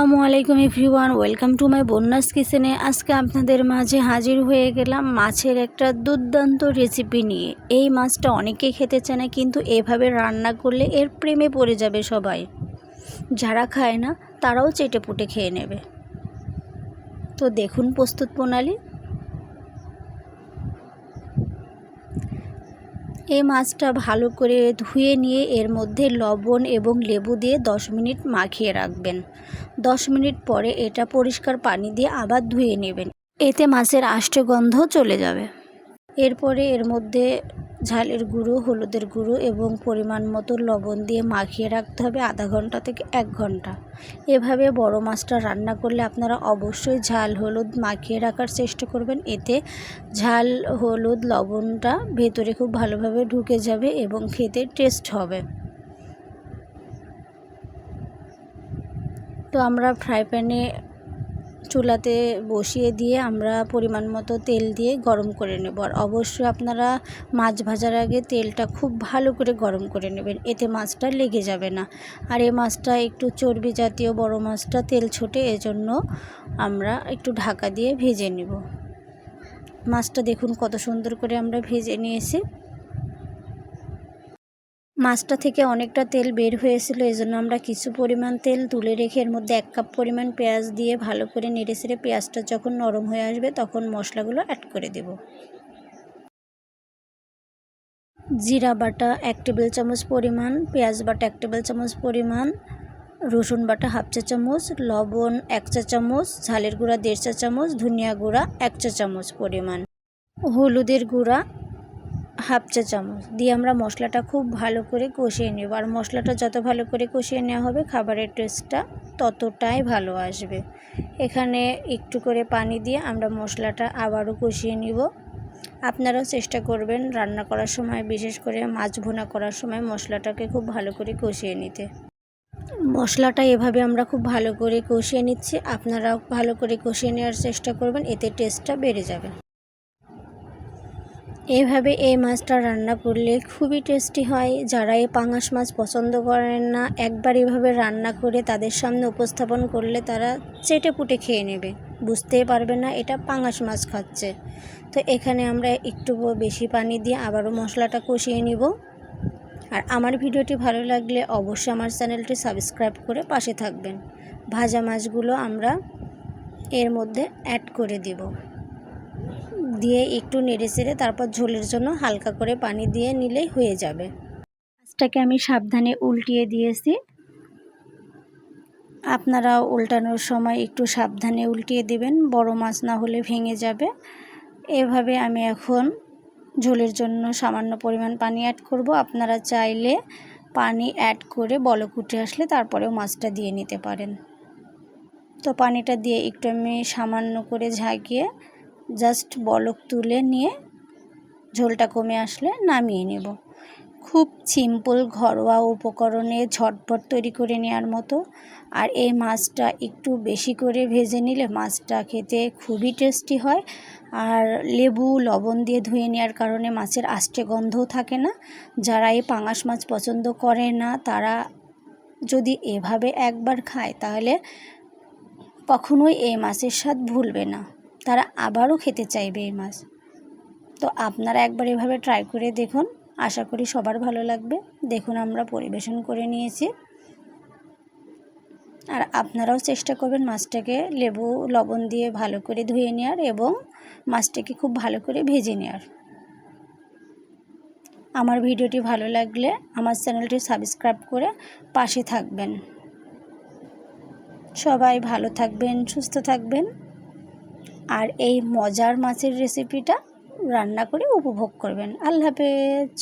আসসালামু আলাইকুম everyone, welcome to my Bonya's কিচেনে। আজকে আপনাদের মাঝে হাজির হয়ে গেলাম মাছের একটা দুর্দান্ত রেসিপি নিয়ে। এই মাছটা অনেকে খেতে চায় না, কিন্তু এভাবে রান্না করলে এর প্রেমে পড়ে যাবে সবাই। যারা খায় না, তারাও চেটে পুটে খেয়ে নেবে। তো দেখুন প্রস্তুত প্রণালী। এই মাছটা ভালো করে ধুয়ে নিয়ে এর মধ্যে লবণ এবং লেবু দিয়ে 10 মিনিট মাখিয়ে রাখবেন। 10 মিনিট পরে এটা পরিষ্কার পানি দিয়ে আবার ধুয়ে নেবেন। এতে মাছের আষ্টে গন্ধ চলে যাবে। এরপরে এর মধ্যে ঝালের গুঁড়ো, হলুদের গুঁড়ো এবং পরিমাণ মতো লবণ দিয়ে মাখিয়ে রাখতে হবে আধা ঘণ্টা থেকে এক ঘণ্টা। এভাবে বড় মাছটা রান্না করলে আপনারা অবশ্যই ঝাল, হলুদ মাখিয়ে রাখার চেষ্টা করবেন। এতে ঝাল, হলুদ, লবণটা ভেতরে খুব ভালোভাবে ঢুকে যাবে এবং খেতে টেস্ট হবে। তো আমরা ফ্রাই প্যানে চুলাতে বসিয়ে দিয়ে আমরা পরিমাণ মতো তেল দিয়ে গরম করে নেব। আর অবশ্যই আপনারা মাছ ভাজার আগে তেলটা খুব ভালো করে গরম করে নেবেন, এতে মাছটা লেগে যাবে না। আর এই মাছটা একটু চর্বি জাতীয় বড় মাছটা তেল ছোটে, এজন্য আমরা একটু ঢাকা দিয়ে ভেজে নেব। মাছটা দেখুন কত সুন্দর করে আমরা ভেজে নিয়েছি। মাছটা থেকে অনেকটা তেল বের হয়েছিল এই জন্য আমরা কিছু পরিমাণ তেল তুলে রেখে এর মধ্যে এক কাপ পরিমাণ পেঁয়াজ দিয়ে ভালো করে নেড়ে সেড়ে পেঁয়াজটা যখন নরম হয়ে আসবে তখন মশলাগুলো অ্যাড করে দেব। জিরা বাটা এক টেবিল চামচ পরিমাণ, পেঁয়াজ বাটা এক টেবিল চামচ পরিমাণ, রসুন বাটা হাফ চা চামচ, লবণ এক চা চামচ, ঝালের গুঁড়া দেড় চা চামচ, ধনিয়া গুঁড়া এক চা চামচ পরিমাণ। হলুদের গুঁড়া হাফ চা চামচ। দিয়ে আমরা মশলাটা খুব ভালো করে কষিয়ে নেব। আর মশলাটা যত ভালো করে কষিয়ে নেওয়া হবে, খাবারের টেস্টটা ততটাই ভালো আসবে। এখানে একটু করে পানি দিয়ে আমরা মশলাটা আবারও কষিয়ে নিব। আপনারাও চেষ্টা করবেন রান্না করার সময়, বিশেষ করে মাছ ভুনা করার সময় মশলাটাকে খুব ভালো করে কষিয়ে নিতে। মশলাটা এভাবে আমরা খুব ভালো করে কষিয়ে নিচ্ছি। আপনারাও ভালো করে কষিয়ে নেওয়ার চেষ্টা করবেন, এতে টেস্টটা বেড়ে যাবে। এভাবে এই মাছটা রান্না করলে খুবই টেস্টি হয়। যারা এই পাঙাশ মাছ পছন্দ করেন না, একবার এভাবে রান্না করে তাদের সামনে উপস্থাপন করলে তারা চেটে পুটে খেয়ে নেবে। বুঝতেই পারবে না এটা পাঙাশ মাছ খাচ্ছে। তো এখানে আমরা একটু বেশি পানি দিয়ে আবারও মশলাটা কষিয়ে নিব। আর আমার ভিডিওটি ভালো লাগলে অবশ্যই আমার চ্যানেলটি সাবস্ক্রাইব করে পাশে থাকবেন। ভাজা মাছগুলো আমরা এর মধ্যে অ্যাড করে দিব। দিয়ে একটু নেড়ে চেড়ে তারপর ঝোলের জন্য হালকা করে পানি দিয়ে নিলেই হয়ে যাবে। মাছটাকে আমি সাবধানে উল্টিয়ে দিয়েছি। আপনারা উল্টানোর সময় একটু সাবধানে উল্টিয়ে দিবেন, বড় মাছ না হলে ভেঙে যাবে। এভাবে আমি এখন ঝোলের জন্য সামান্য পরিমাণ পানি অ্যাড করব। আপনারা চাইলে পানি অ্যাড করে বলক উঠে আসলে তারপরেও মাছটা দিয়ে নিতে পারেন। তো পানিটা দিয়ে একটু আমি সামান্য করে ঝাঁকিয়ে জাস্ট বলক তুলে নিয়ে ঝোলটা কমে আসলে নামিয়ে নেব। খুব সিম্পল ঘরোয়া উপকরণে ঝটপট তৈরি করে নেওয়ার মতো। আর এই মাছটা একটু বেশি করে ভেজে নিলে মাছটা খেতে খুবই টেস্টি হয়। আর লেবু, লবণ দিয়ে ধুয়ে নেওয়ার কারণে মাছের আষ্টে গন্ধও থাকে না। যারা এই পাঙাশ মাছ পছন্দ করে না, তারা যদি এভাবে একবার খায় তাহলে কখনোই এই মাছের স্বাদ ভুলবে না। তারা আবারও খেতে চাইবে এই মাছ। তো আপনারা একবার এভাবে ট্রাই করে দেখুন। আশা করি সবার ভালো লাগবে। দেখুন আমরা পরিবেশন করে নিয়েছি। আর আপনারাও চেষ্টা করবেন মাছটাকে লেবু, লবণ দিয়ে ভালো করে ধুয়ে নেওয়ার এবং মাছটাকে খুব ভালো করে ভেজে নেওয়ার আমার ভিডিওটি ভালো লাগলে আমার চ্যানেলটি সাবস্ক্রাইব করে পাশে থাকবেন। সবাই ভালো থাকবেন, সুস্থ থাকবেন। আর এই মজার মাছের রেসিপিটা রান্না করে উপভোগ করবেন। আল্লাহ হাফেজ।